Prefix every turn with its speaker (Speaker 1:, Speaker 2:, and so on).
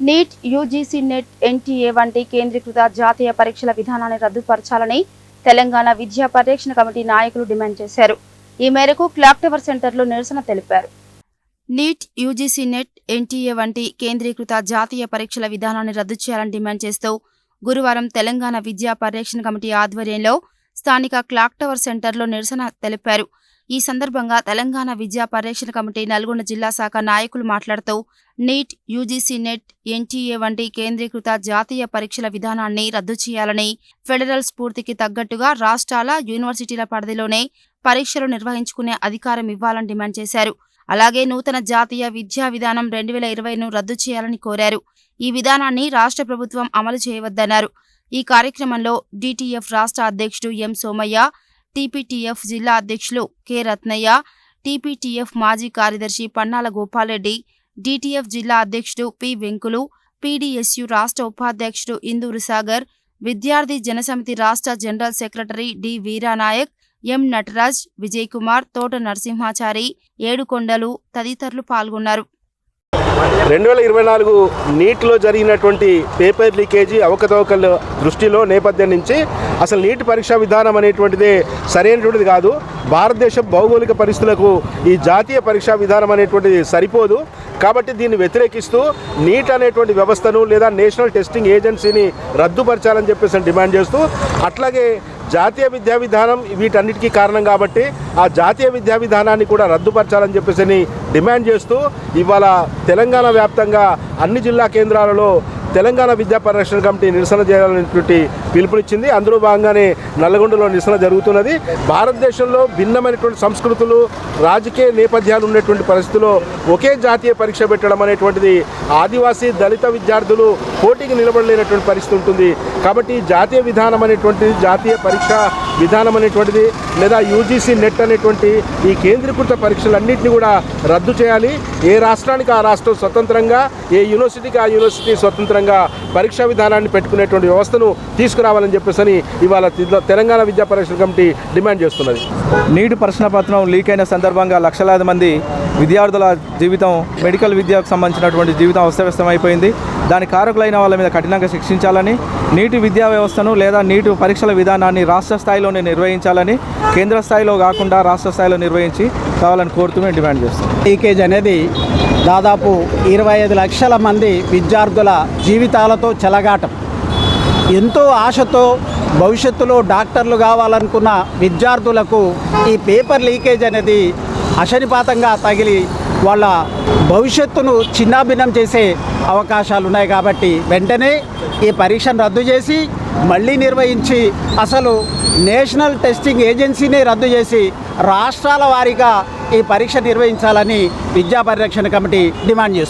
Speaker 1: Neat UGC net NTA వంటి కేంద్రీకృత జాతీయ పరీక్షల విధానాన్ని రద్దుపరచాలని తెలంగాణ విద్యా పర్యవేక్షణ కమిటీ నాయకులు డిమాండ్ చేశారు. ఈ మేరకు క్లాక్ టవర్ సెంటర్లో నిరసన తెలిపారు. నీట్ యూజీసీ నెట్ ఎన్టీఏ వంటి కేంద్రీకృత జాతీయ పరీక్షల విధానాన్ని రద్దు చేయాలని డిమాండ్ చేస్తూ గురువారం తెలంగాణ విద్యా పరీక్షణ కమిటీ ఆధ్వర్యంలో స్థానిక క్లాక్ టవర్ సెంటర్లో నిరసన తెలిపారు. ఈ సందర్భంగా తెలంగాణ విద్యా పర్యవేక్షణ కమిటీ నల్గొండ జిల్లా శాఖ నాయకులు మాట్లాడుతూ నీట్ యూజీసీ నెట్ ఎన్టీఏ వంటి కేంద్రీకృత జాతీయ పరీక్షల విధానాన్ని రద్దు చేయాలని ఫెడరల్ స్ఫూర్తికి తగ్గట్టుగా రాష్ట్రాల యూనివర్సిటీల పరిధిలోనే పరీక్షలు నిర్వహించుకునే అధికారం ఇవ్వాలని డిమాండ్ చేశారు. అలాగే నూతన జాతీయ విద్యా విధానం రెండు వేల ఇరవైను రద్దు చేయాలని కోరారు. ఈ విధానాన్ని రాష్ట్ర ప్రభుత్వం అమలు చేయవద్దన్నారు. ఈ కార్యక్రమంలో డిటిఎఫ్ రాష్ట్ర అధ్యక్షుడు ఎం సోమయ్య టీపీటీఎఫ్ జిల్లా అధ్యక్షులు కె. రత్నయ్య టీపీటీఎఫ్ మాజీ కార్యదర్శి పన్నాల గోపాల్రెడ్డి డిటిఎఫ్ జిల్లా అధ్యక్షుడు పి. వెంకులు పీడీఎస్యు రాష్ట్ర ఉపాధ్యక్షుడు ఇందూరు సాగర్ విద్యార్థి జనసమితి రాష్ట్ర general secretary D. Veeranayak M. Nataraj Vijay Kumar Thota Narasimhachari Edukondalu తదితరులు పాల్గొన్నారు.
Speaker 2: రెండు వేల ఇరవై నాలుగు నీట్లో జరిగినటువంటి పేపర్ లీకేజీ అవకతవకల దృష్టిలో నేపథ్యం నుంచి అసలు నీటి పరీక్షా విధానం అనేటువంటిది సరైనటువంటిది కాదు. భారతదేశం భౌగోళిక పరిస్థితులకు ఈ జాతీయ పరీక్షా విధానం అనేటువంటిది సరిపోదు. కాబట్టి దీన్ని వ్యతిరేకిస్తూ నీట్ అనేటువంటి వ్యవస్థను లేదా నేషనల్ టెస్టింగ్ ఏజెన్సీని రద్దుపరచాలని చెప్పేసి డిమాండ్ చేస్తూ అట్లాగే జాతీయ విద్యా విధానం వీటన్నిటికీ కారణం కాబట్టి ఆ జాతీయ విద్యా విధానాన్ని కూడా రద్దుపరచాలని చెప్పేసి డిమాండ్ చేస్తూ ఇవాళ తెలంగాణ వ్యాప్తంగా అన్ని జిల్లా కేంద్రాలలో తెలంగాణ విద్యా పరిరక్షణ కమిటీ నిరసన చేయాలనేటువంటి పిలుపునిచ్చింది. అందులో భాగంగానే నల్లగొండలో నిరసన జరుగుతున్నది. భారతదేశంలో భిన్నమైనటువంటి సంస్కృతులు రాజకీయ నేపథ్యాలు ఉన్నటువంటి పరిస్థితుల్లో ఒకే జాతీయ పరీక్ష పెట్టడం అనేటువంటిది ఆదివాసీ దళిత విద్యార్థులు పోటీకి నిలబడలేనటువంటి పరిస్థితి ఉంటుంది. కాబట్టి జాతీయ విధానం అనేటువంటిది జాతీయ పరీక్ష విధానం అనేటువంటిది లేదా యూజీసీ నెట్ అనేటువంటి ఈ కేంద్రీకృత పరీక్షలన్నింటినీ కూడా రద్దు చేయాలి. ఏ రాష్ట్రానికి ఆ రాష్ట్రం స్వతంత్రంగా ఏ యూనివర్సిటీకి ఆ యూనివర్సిటీ స్వతంత్రంగా పరీక్షా విధానాన్ని పెట్టుకునేటువంటి వ్యవస్థను తీసుకురావాలని చెప్పేసి ఇవాళ తెలంగాణ విద్యా పరీక్షల కమిటీ డిమాండ్ చేస్తున్నది.
Speaker 3: నీటి ప్రశ్న పత్రం లీక్ అయిన సందర్భంగా లక్షలాది మంది విద్యార్థుల జీవితం మెడికల్ విద్యకు సంబంధించినటువంటి జీవితం అస్తవ్యస్తం అయిపోయింది దాని కారకులైన వాళ్ళ మీద కఠినంగా శిక్షించాలని నీటి విద్యా వ్యవస్థను లేదా నీటి పరీక్షల విధానాన్ని రాష్ట్ర స్థాయిలోనే నిర్వహించాలని కేంద్ర స్థాయిలో కాకుండా రాష్ట్ర స్థాయిలో నిర్వహించి కావాలని కోరుతూ మేము డిమాండ్ చేస్తాం
Speaker 4: లీకేజ్ అనేది దాదాపు ఇరవై ఐదు లక్షల మంది విద్యార్థుల జీవితాలతో చెలగాటం. ఎంతో ఆశతో భవిష్యత్తులో డాక్టర్లు కావాలనుకున్న విద్యార్థులకు ఈ పేపర్ లీకేజ్ అనేది అశనిపాతంగా తగిలి వాళ్ళ భవిష్యత్తును చిన్నాభిన్నం చేసే అవకాశాలు ఉన్నాయి కాబట్టి వెంటనే ఈ పరీక్షను రద్దు చేసి మళ్ళీ నిర్వహించి అసలు నేషనల్ టెస్టింగ్ ఏజెన్సీని రద్దు చేసి రాష్ట్రాల వారీగా ఈ పరీక్ష నిర్వహించాలని విద్యా పరిరక్షణ కమిటీ డిమాండ్ చేస్తుంది.